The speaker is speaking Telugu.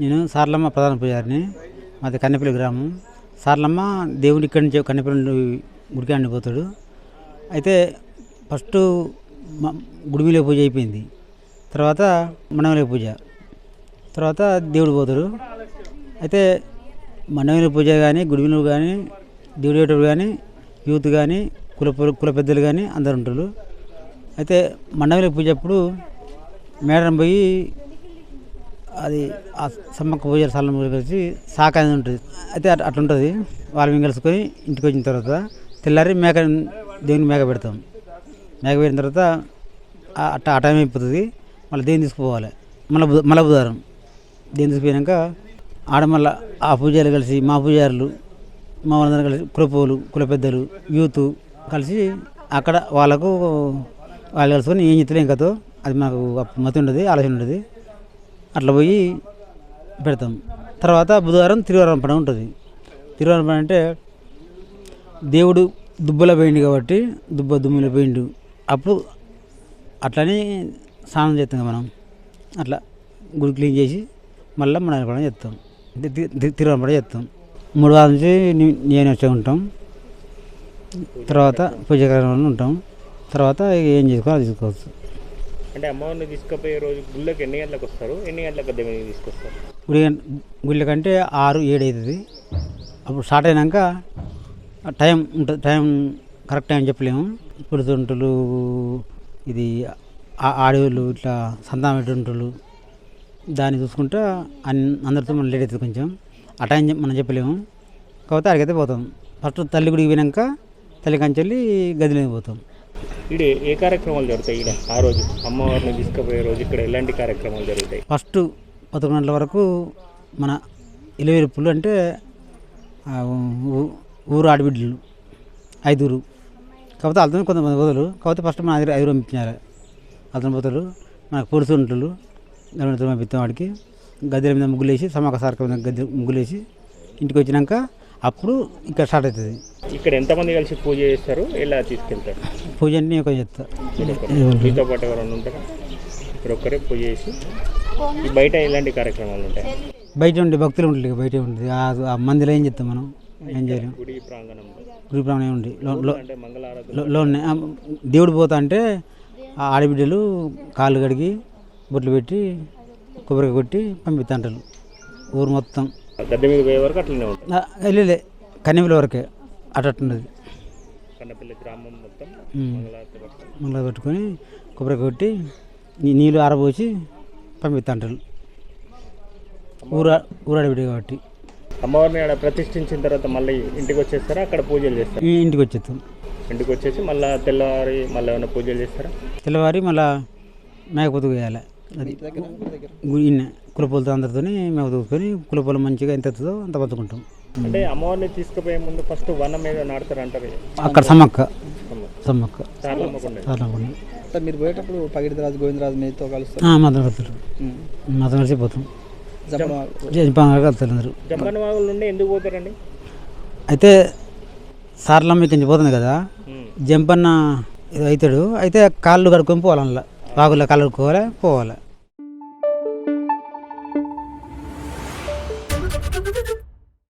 నేను సార్లమ్మ ప్రధాన పూజారిని. మాది కన్నెపల్లి గ్రామం. సార్లమ్మ దేవుడి ఇక్కడి నుంచి కన్నెపల్లి నుండి గుడికి అండిపోతాడు అయితే ఫస్ట్ గుడిమిలో పూజ అయిపోయింది. తర్వాత మండపంలో పూజ. తర్వాత దేవుడు పోతాడు. అయితే మండపంలో పూజ కానీ గుడి కానీ దేవుడేటప్పుడు కానీ యూత్ కానీ కుల కుల పెద్దలు కానీ అందరు ఉంటారు. అయితే మండపంలో పూజ అప్పుడు మేడం పోయి అది ఆ సమ్మక్క పూజ స్థలం కలిసి సాక అనేది ఉంటుంది. అయితే అట్ అట్లా ఉంటుంది వాళ్ళని కలుసుకొని ఇంటికి వచ్చిన తర్వాత తెల్లారి మేక దేవుని మేక పెడతాం. మేక పెట్టిన తర్వాత అట్ట ఆ టైం అయిపోతుంది. మళ్ళీ దేవుని తీసుకుపోవాలి. మళ్ళీ బుధ- మళ్ళీ బుధవారం. దేవుని తీసుకుపోయాక ఆడ మళ్ళీ ఆ పూజారులు కలిసి మా పూజారులు మా వాళ్ళందరూ కలిసి కులపోలు కుల పెద్దలు యూత్ కలిసి అక్కడ వాళ్ళకు వాళ్ళు కలుసుకొని ఏం చెప్తారు ఏం అది మాకు మతి ఉండదు ఆలోచన ఉండదు. అట్లా పోయి పెడతాం. తర్వాత బుధవారం తిరువారం పండుగ ఉంటుంది. తిరువారం పండుగ అంటే దేవుడు దుబ్బలో పోయిండు కాబట్టి దుబ్బ దుమ్ములో పోయిండు. అప్పుడు అట్లనే స్నానం చేస్తాం మనం. అట్లా గుడి క్లీన్ చేసి మళ్ళీ మన పండుగ చేస్తాం. తిరువారం పండుగ చేస్తాం. మూడు వారాల నుంచి నేను వచ్చి ఉంటాం. తర్వాత పూజ ఉంటాం. తర్వాత ఏం చేసుకోవాలో అది తీసుకోవచ్చు అంటే అమ్మవారిని తీసుకుపోయే రోజు గుళ్ళకి ఎన్ని గంటలకు వస్తారు? ఎన్ని గంటలకు దేవుని తీసుకొస్తారు? గుడి గుళ్ళకంటే ఆరు ఏడు అవుతుంది అప్పుడు స్టార్ట్ అయినాక టైం ఉంటుంది టైం కరెక్ట్ టైం చెప్పలేము. పుడుతుంటులు ఇది ఆ- ఆడవాళ్ళు ఇట్లా సంతానం దాన్ని చూసుకుంటా అన్ అందరితో మనం లేట్ అవుతుంది కొంచెం. ఆ టైం మనం చెప్పలేము. కాకపోతే అడిగితే పోతాం. ఫస్ట్ తల్లి గుడికి పోయినాక తల్లి కంచెల్లి గదిలోకి పోతాం. ఈడ ఏ కార్యక్రమాలు జరుగుతాయి ఈడ? ఆ రోజు అమ్మవారిని తీసుకుపోయే రోజు ఇక్కడ ఎలాంటి కార్యక్రమాలు జరుగుతాయి? ఫస్ట్ పదకొండు గంటల వరకు మన ఇలవేరుపులు అంటే ఊరు ఆడబిడ్డలు ఐదుగురు. కాకపోతే వాళ్ళతో కొంతమంది పోతారు కాకపోతే ఫస్ట్ మన ఐదు ఐదుగురు పంపించారు అతను పోతారు మనకు పొడుసు ఉంటారు గవర్నమెంట్ పంపిస్తాం వాడికి. గద్దెల మీద ముగ్గులు వేసి సమాక సార్క మీద గద్దె ముగ్గులు వేసి ఇంటికి వచ్చినాక అప్పుడు ఇక్కడ స్టార్ట్ అవుతుంది. ఇక్కడ ఎంతమంది కలిసి పూజ చేస్తారు? ఎలా తీసుకెళ్తారు? పూజ అంటే నేను కొంచెం చెప్తా మీతో పాటు ఎవరైనా ఉంటారా? ఒక్కరే పూజ చేసి బయట ఎలాంటి కార్యక్రమాలు ఉంటాయి? బయట ఉండే భక్తులు ఉంటుంది బయట ఉంటుంది ఆ- మందిలో ఏం చెప్తాం మనం? ఏం చేయలేం. గుడి ప్రాంగణంలో గురి ప్రాణం ఉండి. లో దేవుడు పోతా అంటే ఆ ఆడబిడ్డలు కాళ్ళు కడిగి బొట్లు పెట్టి కొబ్బరికాయ కొట్టి పంపిస్తుంటారు ఊరు మొత్తం. గద్దె మీద పోయే వరకు అట్లనే ఉంటుంది. వెళ్ళలే కన్నెమిల వరకే. అట్టట్టున్నది కన్నపల్లి గ్రామం మొత్తం మళ్ళీ పెట్టుకొని. కొబ్బరికాయ కొట్టి నీళ్ళు ఆరబోసి పంపిస్తుంటారు ఊరు ఊరు ఆడబిడ్డ కాబట్టి. అమ్మవారిని ఆడ ప్రతిష్ఠించిన తర్వాత మళ్ళీ ఇంటికి వచ్చేస్తారా? అక్కడ పూజలు చేస్తారా? ఈ ఇంటికి వచ్చేస్తాం. ఇంటికి వచ్చేసి మళ్ళీ తెల్లవారి మళ్ళీ ఏమైనా పూజలు చేస్తారా? తెల్లవారి మళ్ళా మేకపోతు వేయాలి. అది కులపొలతో అందరితో మేక తూసుకొని కులపొలం మంచిగా ఎంత అవుతుందో అంత బతుకుంటాం. అంటే అమ్మవారిని తీసుకుపోయే ముందు ఫస్ట్ వనం మీద నాడతారు అంటారు అక్కడ సమ్మక్క. సమ్మక్క. సార్ మీరు పోయేటప్పుడు పగిడితరాజు గోవిందరాజు మీతో కలుస్తారు? మాత్రం కలుతారు మాత్రం కలిసి పోతాం. కలుతారు అందరూ. జంపన వాగుల నుండి ఎందుకు పోతారండి? అయితే సార్లమ్మ ఇక్కడి నుంచి పోతుంది కదా. జంపన్న అవుతాడు. అయితే కాళ్ళు కడుక్కొని పోవాలి అందులో వాగుల్లో కాళ్ళు కడుక్కోవాలి? పోవాలి.